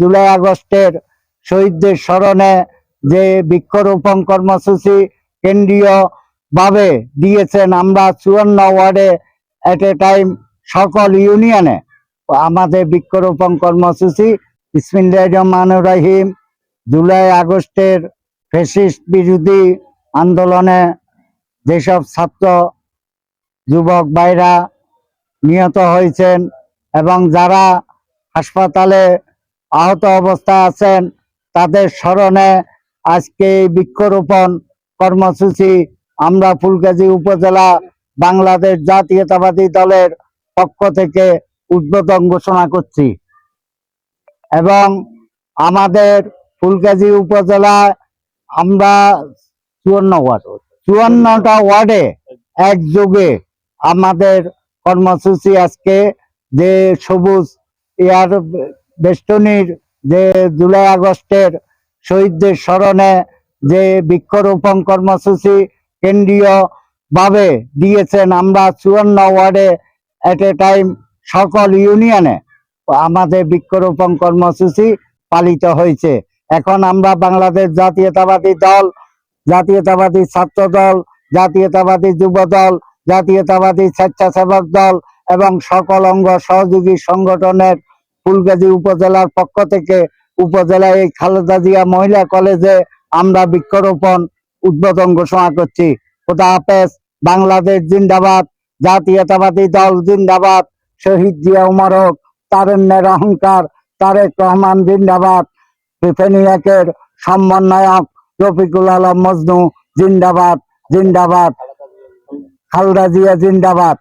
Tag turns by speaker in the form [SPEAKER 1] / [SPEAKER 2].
[SPEAKER 1] জুলাই আগস্টের শহীদদের স্মরণে যে বৃক্ষরোপণ কর্মসূচি কেন্দ্রীয় ভাবে দিয়েছেন আমরা চুয়ান্ন ওয়ার্ডে এট এ টাইম সকল ইউনিয়নে। আমাদের বৃক্ষরোপণ কর্মসূচি ইসমিল্লাহ রহমানুর রহিম, জুলাই আগস্টের ফেসিস্ট বিরোধী আন্দোলনে যেসব ছাত্র, যুবক ভাইরা নিহত হয়েছেন এবং যারা হাসপাতালে আহত অবস্থায় আছেন, তাদের স্মরণে আজকে বৃক্ষরোপণ কর্মসূচি আমরা ফুলগাজী উপজেলা বাংলাদেশ জাতীয়তাবাদী দলের পক্ষ থেকে উদ্বোধন ঘোষণা করছি। এবং আমাদের ফুলগাজী উপজেলায় আমরা চুয়ান্ন ওয়ার্ড, চুয়ান্নটা ওয়ার্ডে একযোগে আমাদের কর্মসূচি আজকে যে সবুজ এয়ার বেষ্টনীর যে জুলাই আগস্টের শহীদদের স্মরণে যে বৃক্ষরোপণ কর্মসূচি কেন্দ্রীয় ভাবে দিয়েছেন আমরা চুয়ান্ন ওয়ার্ডে এট এ টাইম সকল ইউনিয়নে আমাদের বৃক্ষরোপণ কর্মসূচি পালিত হয়েছে। এখন আমরা বাংলাদেশ জাতীয়তাবাদী দল, জাতীয়তাবাদী ছাত্র দল, জাতীয়তাবাদী যুব দল, জাতীয়তাবাদী স্বেচ্ছাসেবক দল এবং সকল অঙ্গ সহযোগী সংগঠনের ফুলগাজী উপজেলার পক্ষ থেকে উপজেলায় এই খালেদা জিয়া মহিলা কলেজে আমরা বৃক্ষরোপণ উদ্বোধন ঘোষণা করছি। খোদা হাফেজ, বাংলাদেশ জিন্দাবাদ, জাতীয়তাবাদী দল জিন্দাবাদ, শহীদ জিয়া উমারক তারুণ্যের অহংকার, তারেক রহমান জিন্দাবাদ ফেনিয়াকের সমন্বয়ক রফিকুল আলম মজনু জিন্দাবাদ জিন্দাবাদ। খালদা জিয়া জিন্দাবাদ।